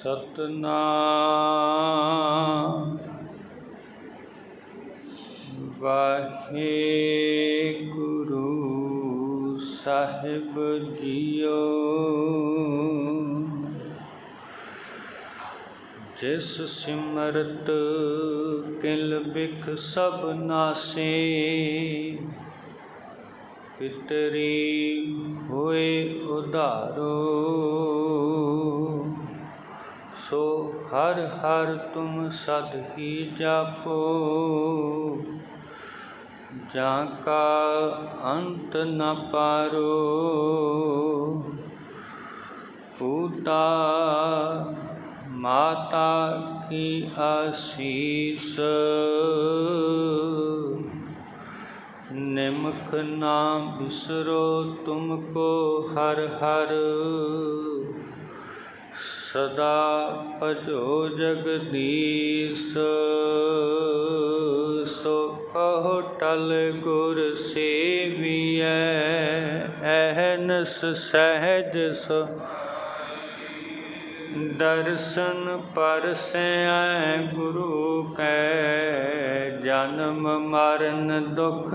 ਸਤਨਾਮ। ਵਾਹਿਗੁਰੂ ਸਾਹਿਬ JIO. ਜਿਸ ਸਿਮਰਤ ਕਿਲ ਬਿਖ ਸਭ ਨਾਸੇ ਪਿਤਰੀ ਹੋਏ ਉਧਾਰੋ। ਸੋ ਹਰ ਹਰ ਤੁਮ ਸਦ ਹੀ ਜਾਪੋ। ਜਾਂ ਕਾ ਅੰਤ ਨ ਪਾਰੋ। ਪੂਤਾ ਮਾਤਾ ਕੀ ਆਸੀਸ। ਨਿਮਕ ਨਾ ਬਿਸਰੋ ਤੁਮ ਕੋ ਹਰ ਹਰ। ਸਦਾ ਭਜੋ ਜਗਦੀਸ਼। ਸੋ ਕਹੋ ਟਲ ਗੁਰ ਸੇਵੀਐ ਐਹਨਸ ਸਹਿਜ ਸੋ। ਦਰਸ਼ਨ ਪਰਸੈ ਗੁਰੂ ਕੈ, ਜਨਮ ਮਰਨ ਦੁਖ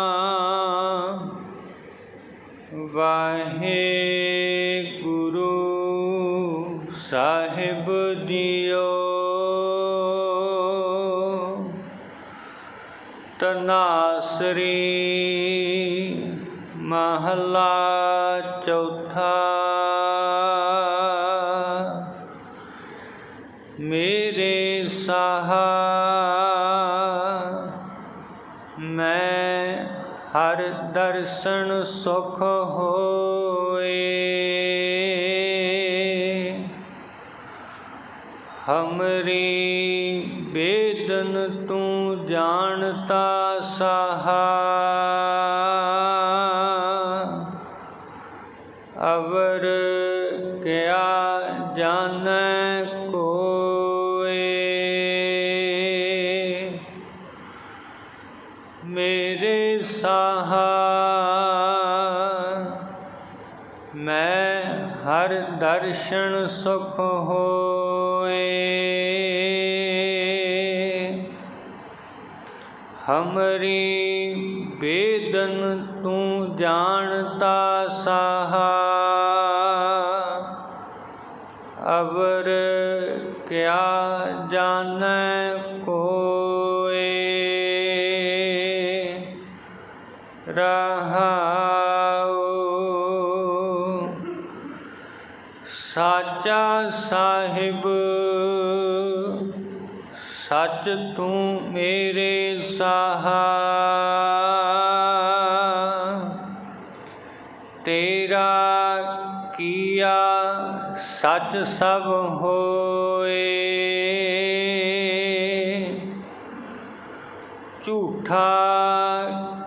ਦਿਓ। ਤਨਾਸਰੀ ਮਹਲਾ ਚੌਥਾ। ਮੇਰੇ ਸਾਹਾ ਮੈਂ ਹਰ ਦਰਸ਼ਨ ਸੁਖ ਹੋਏ। ਹਮਰੀ ਬੇਦਨ ਤੂੰ ਜਾਣਤਾ ਸਹਾ। ਅਵਰ ਕਿਆ ਜਾਣੈ ਕੋਏ। ਮੇਰੇ ਸਾਹਾ, ਮੈਂ ਹਰ ਦਰਸ਼ਨ ਸੁਖ ਹੋਏ। ਹਮਰੀ ਬੇਦਨ ਤੂੰ ਜਾਣਤਾ ਸਾਹਾ। ਅਵਰ ਕਿਆ ਜਾਣੈ ਕੋਏ। ਰਹਾਉ ਸਾਚਾ ਸਾਹਿਬ, ਸੱਚ ਤੂੰ ਮੇਰੇ ਸਾਹਾ। ਤੇਰਾ ਕੀਆ ਸੱਚ ਸਭ ਹੋਏ। ਝੂਠਾ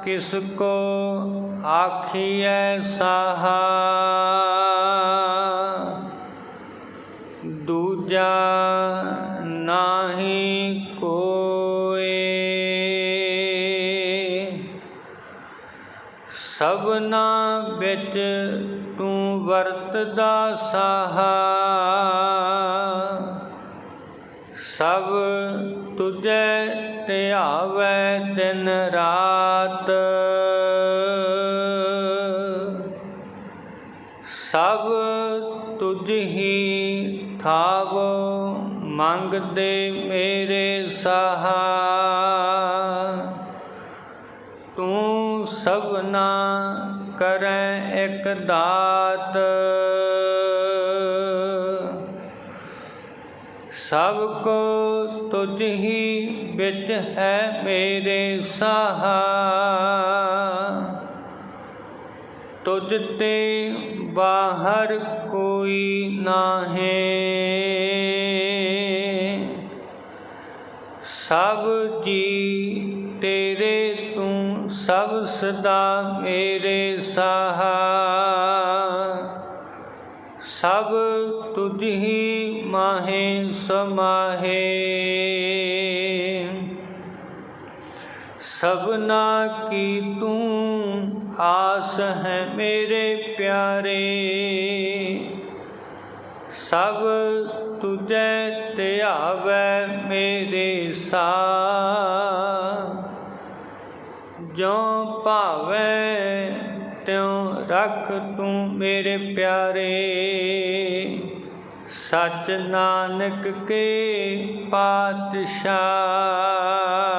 ਕਿਸ ਕੋ ਆਖੀਐ ਸਾਹਾ। ਦੂਜਾ ਨਾਹੀ ਕੋਏ। ਸਭਨਾ ਵਿੱਚ ਤੂੰ ਵਰਤਦਾ ਸਾਹਾ। ਸਭ ਤੁਝੈ ਧਿਆਵੈ ਦਿਨ ਰਾਤ। ਸਭ ਤੁਝ ਹੀ ਥਾਵ, ਮੰਗਦੇ ਮੇਰੇ ਸਹਾ। ਤੂੰ ਸਭਨਾ ਕਰੈ ਇਕ ਦਾਤ। ਸਭ ਕੋ ਤੁਝ ਹੀ ਵਿੱਚ ਹੈ ਮੇਰੇ ਸਾਹਾ। ਤੁਝ ਤੇ ਬਾਹਰ ਕੋਈ ਨਾਹੀ। ਸਭ ਜੀ ਤੇਰੇ ਤੂੰ, ਸਭ ਸਦਾ ਮੇਰੇ ਸਾਹਾ। ਸਭ ਤੁਝ ਹੀ ਮਾਹੇ ਸਮਾਹੇ। ਸਭਨਾ ਕੀ ਤੂੰ ਆਸ ਹੈ ਮੇਰੇ ਪਿਆਰੇ। ਸਭ ਤੁਝੈ ਧਿਆਵੈ ਮੇਰੇ ਸਾ ਜੋ ਭਾਵੈ, ਤਿਉ ਰੱਖ ਤੂੰ ਮੇਰੇ ਪਿਆਰੇ। ਸਚ ਨਾਨਕ ਕੇ ਪਾਤਸ਼ਾਹ।